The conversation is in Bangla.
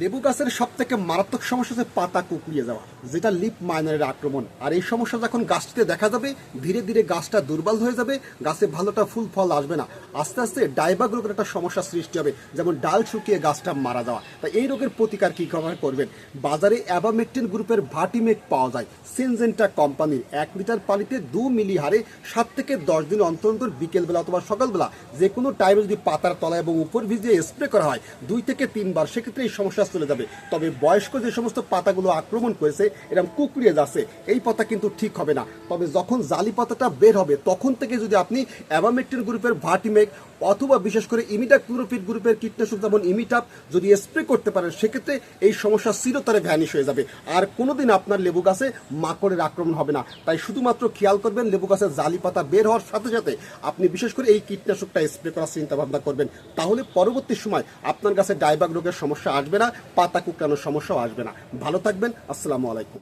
লেবু গাছের সব থেকে মারাত্মক সমস্যা হচ্ছে পাতা কুকড়িয়ে যাওয়া, যেটা লিপ মাইনারের আক্রমণ। আর এই সমস্যা যখন গাছটিতে দেখা যাবে, ধীরে ধীরে গাছটা দুর্বল হয়ে যাবে, গাছে ভালোটা ফুল ফল আসবে না। আস্তে আস্তে ডাইবাগ রোগের একটা সমস্যা সৃষ্টি হবে, যেমন ডাল শুকিয়ে গাছটা মারা যাওয়া। তা এই রোগের প্রতিকার কী ভাবে করবেন? বাজারে অ্যাবামেকটিন গ্রুপের ভাটিমেক পাওয়া যায়, সেনজেন্টা কোম্পানির এক লিটার পানিতে দু মিলি হারে সাত থেকে দশ দিন অন্তর অন্তর, বিকেলবেলা অথবা সকালবেলা যে কোনো টাইমে যদি পাতার তলায় এবং উপর ভিজিয়ে স্প্রে করা হয়, দুই থেকে তিনবার, সেক্ষেত্রে এই সমস্যা চলে যাবে। তবে বয়স্ক যে সমস্ত পাতাগুলো আক্রমণ করেছে এরকম কুকড়িয়ে যাচ্ছে, এই পাতা কিন্তু ঠিক হবে না। তবে যখন জালি পাতাটা বের হবে, তখন থেকে যদি আপনি অ্যাবামেকটিন গ্রুপের ভাটিমেক অথবা বিশেষ করে ইমিটা ক্লোরোফিট গ্রুপের কীটনাশক যেমন ইমিটাপ যদি স্প্রে করতে পারেন, সেক্ষেত্রে এই সমস্যা চিরতরে ভ্যানিশ হয়ে যাবে। আর কোনোদিন আপনার লেবু গাছে মাকড়ের আক্রমণ হবে না। তাই শুধুমাত্র খেয়াল করবেন, লেবু গাছের জালি পাতা বের হওয়ার সাথে সাথে আপনি বিশেষ করে এই কীটনাশকটা স্প্রে করার চিন্তা ভাবনা করবেন। তাহলে পরবর্তী সময় আপনার কাছে ডাইবাগ রোগের সমস্যা আসবে না পাতা কুকড়ানোর সমস্যাও আসবে না। ভালো থাকবেন আসসালামু আলাইকুম।